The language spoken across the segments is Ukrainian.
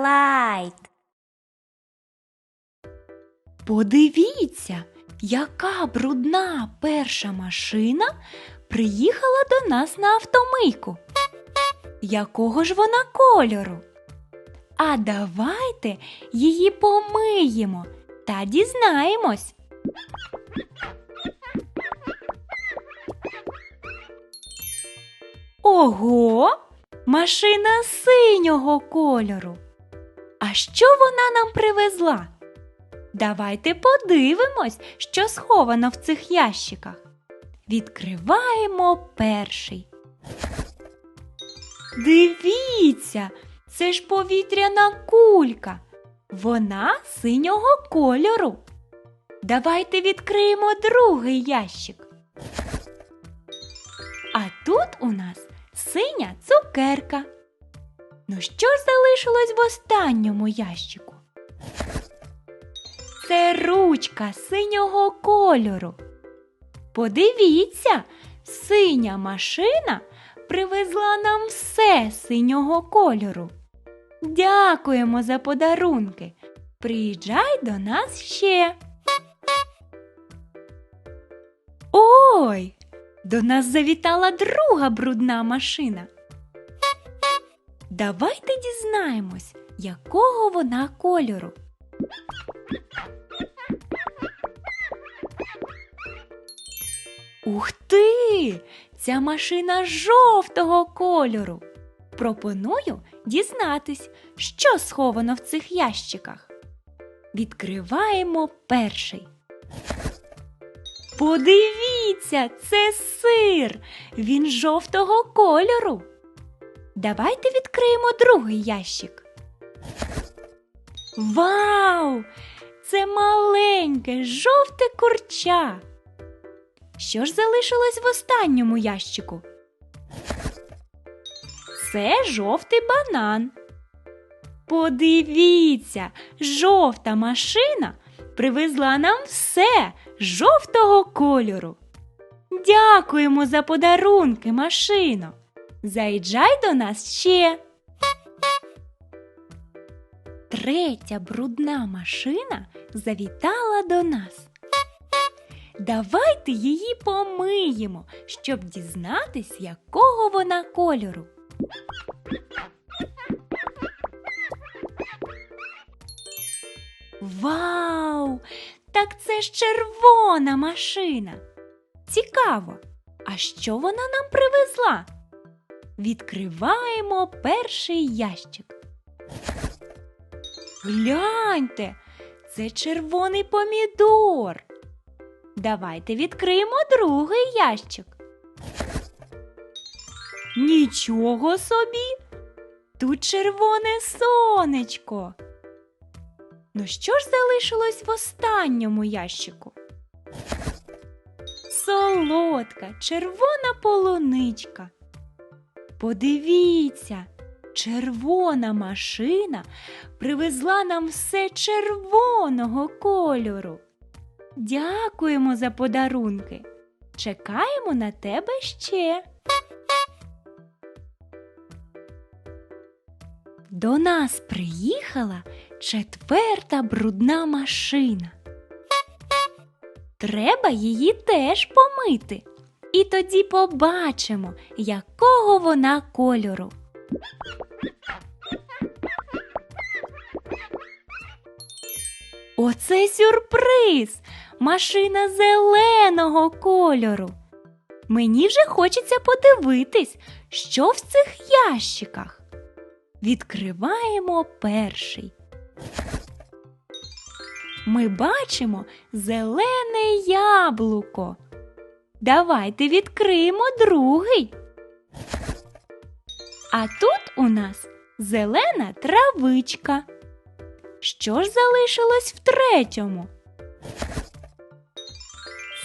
Слайд. Подивіться, яка брудна перша машина приїхала до нас на автомийку. Якого ж вона кольору? А давайте її помиємо та дізнаємось. Ого, машина синього кольору. А що вона нам привезла? Давайте подивимось, що сховано в цих ящиках. Відкриваємо перший. Дивіться, це ж повітряна кулька. Вона синього кольору. Давайте відкриємо другий ящик. А тут у нас синя цукерка. Ну що залишилось в останньому ящику? Це ручка синього кольору. Подивіться, синя машина привезла нам все синього кольору. Дякуємо за подарунки. Приїжджай до нас ще. Ой, до нас завітала друга брудна машина. Давайте дізнаємось, якого вона кольору. Ух ти! Ця машина жовтого кольору. Пропоную дізнатись, що сховано в цих ящиках. Відкриваємо перший. Подивіться, це сир. Він жовтого кольору. Давайте відкриємо другий ящик. Вау! Це маленьке жовте курча. Що ж залишилось в останньому ящику? Це жовтий банан. Подивіться, жовта машина привезла нам все жовтого кольору. Дякуємо за подарунки, машино. Заїжджай до нас ще. Третя брудна машина завітала до нас. Давайте її помиємо, щоб дізнатись, якого вона кольору. Вау! Так це ж червона машина. Цікаво, а що вона нам привезла? Відкриваємо перший ящик. Гляньте, це червоний помідор. Давайте відкриємо другий ящик. Нічого собі. Тут червоне сонечко. Ну що ж залишилось в останньому ящику? Солодка, червона полуничка. Подивіться, червона машина привезла нам все червоного кольору. Дякуємо за подарунки. Чекаємо на тебе ще. До нас приїхала четверта брудна машина. Треба її теж помити. І тоді побачимо, якого вона кольору. Оце сюрприз! Машина зеленого кольору. Мені вже хочеться подивитись, що в цих ящиках. Відкриваємо перший. Ми бачимо зелене яблуко. Давайте відкриємо другий. А тут у нас зелена травичка. Що ж залишилось в третьому?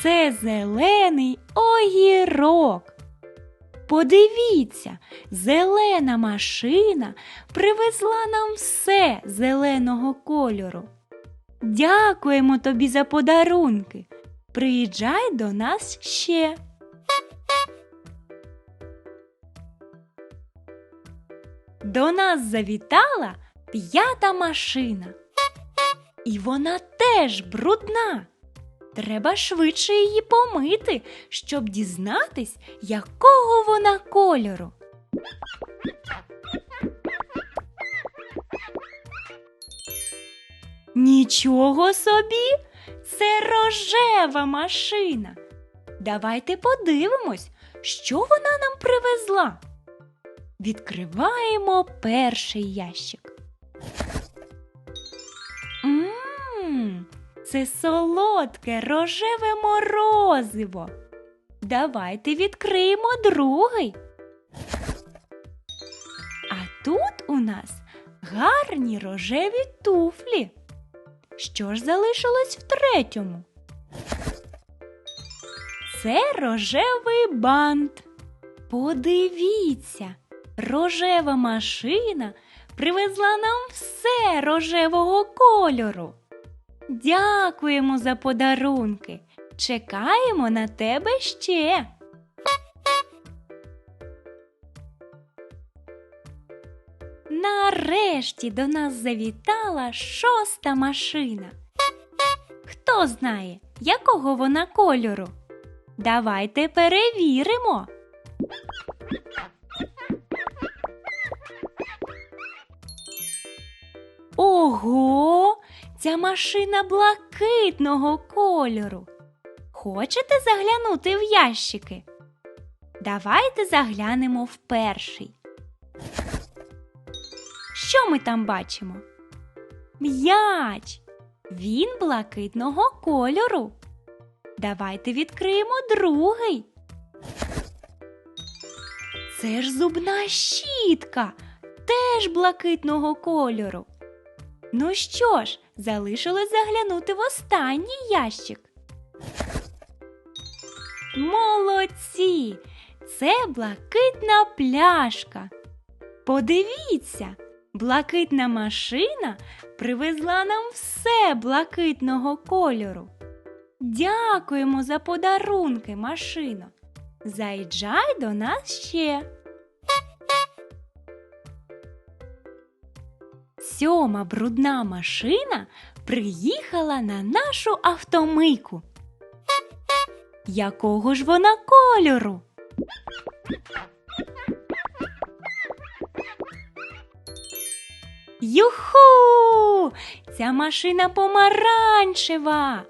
Це зелений огірок. Подивіться, зелена машина привезла нам все зеленого кольору. Дякуємо тобі за подарунки. Приїжджай до нас ще. До нас завітала п'ята машина. І вона теж брудна. Треба швидше її помити, щоб дізнатись, якого вона кольору. Нічого собі, це рожева машина. Давайте подивимось, що вона нам привезла. Відкриваємо перший ящик. Мм, це солодке рожеве морозиво. Давайте відкриємо другий. А тут у нас гарні рожеві туфлі. Що ж залишилось в третьому? Це рожевий бант. Подивіться, рожева машина привезла нам все рожевого кольору. Дякуємо за подарунки. Чекаємо на тебе ще. Нарешті до нас завітала шоста машина. Хто знає, якого вона кольору? Давайте перевіримо. Ого, ця машина блакитного кольору. Хочете заглянути в ящики? Давайте заглянемо в перший. Що ми там бачимо? М'яч. Він блакитного кольору. Давайте відкриємо другий. Це ж зубна щітка, теж блакитного кольору. Ну що ж, залишилось заглянути в останній ящик. Молодці! Це блакитна пляшка. Подивіться, блакитна машина привезла нам все блакитного кольору. Дякуємо за подарунки, машино. Заїжджай до нас ще. Сьома брудна машина приїхала на нашу автомийку. Якого ж вона кольору? Юху! Ця машина помаранчева.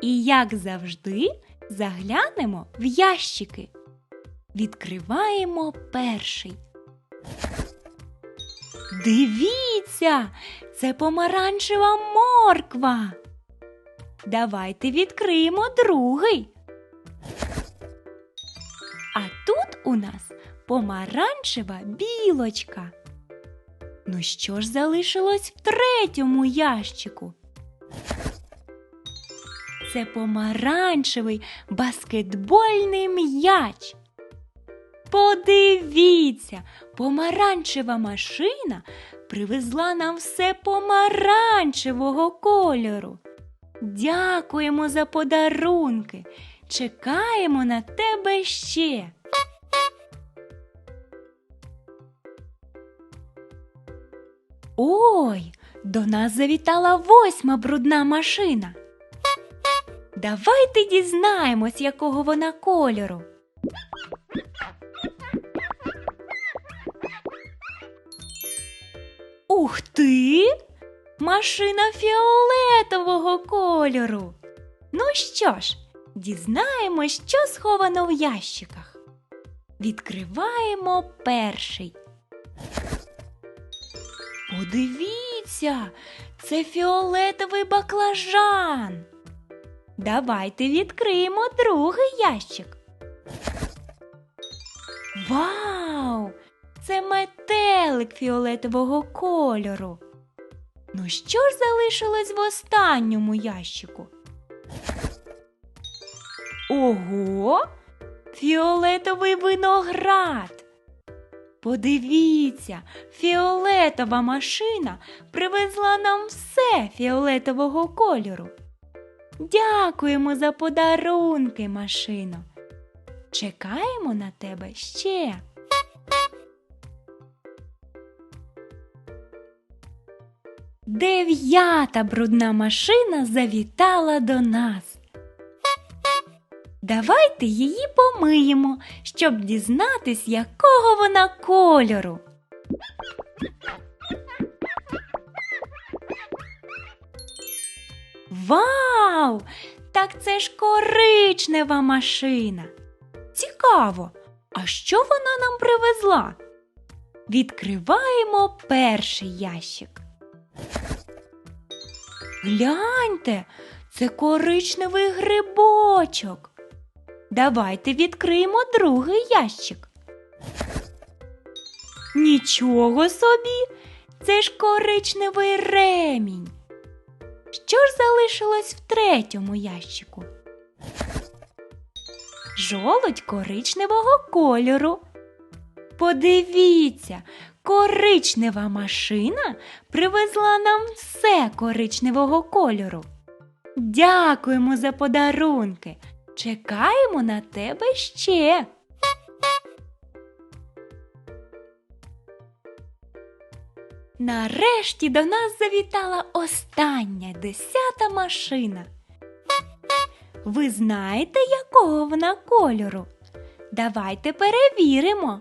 І, як завжди, заглянемо в ящики. Відкриваємо перший. Дивіться, це помаранчева морква. Давайте відкриємо другий. А тут у нас помаранчева білочка. Ну що ж залишилось в третьому ящику? Це помаранчевий баскетбольний м'яч. Подивіться, помаранчева машина привезла нам все помаранчевого кольору. Дякуємо за подарунки. Чекаємо на тебе ще. Ой, до нас завітала восьма брудна машина. Давайте дізнаємось, якого вона кольору. Ух ти! Машина фіолетового кольору. Ну що ж, дізнаємось, що сховано в ящиках. Відкриваємо перший. Подивіться, це фіолетовий баклажан. Давайте відкриємо другий ящик. Вау! Це метелик фіолетового кольору. Ну що ж залишилось в останньому ящику? Ого! Фіолетовий виноград. Подивіться, фіолетова машина привезла нам все фіолетового кольору. Дякуємо за подарунки, машино. Чекаємо на тебе ще. Дев'ята брудна машина завітала до нас. Давайте її помиємо, щоб дізнатись, якого вона кольору. Вау! Так це ж коричнева машина. Цікаво, а що вона нам привезла? Відкриваємо перший ящик. Гляньте, це коричневий грибочок. Давайте відкриємо другий ящик. Нічого собі, це ж коричневий ремінь. Що ж залишилось в третьому ящику? Жолудь коричневого кольору. Подивіться, коричнева машина привезла нам все коричневого кольору. Дякуємо за подарунки. Чекаємо на тебе ще. Нарешті до нас завітала остання десята машина. Ви знаєте, якого вона кольору? Давайте перевіримо.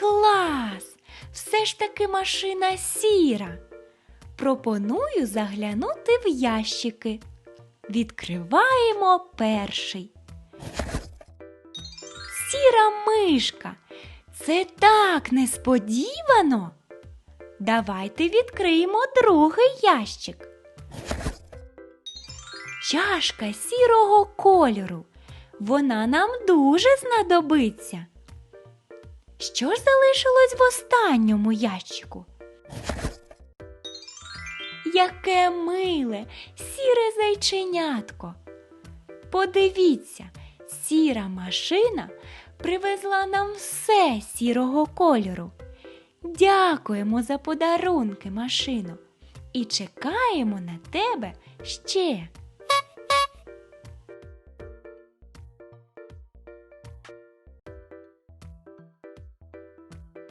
Клас! Все ж таки машина сіра. Пропоную заглянути в ящики. Відкриваємо перший. Сіра мишка. Це так несподівано. Давайте відкриємо другий ящик. Чашка сірого кольору. Вона нам дуже знадобиться. Що ж залишилось в останньому ящику? Яке миле, сіре зайченятко. Подивіться, сіра машина привезла нам все сірого кольору. Дякуємо за подарунки, машино, і чекаємо на тебе ще.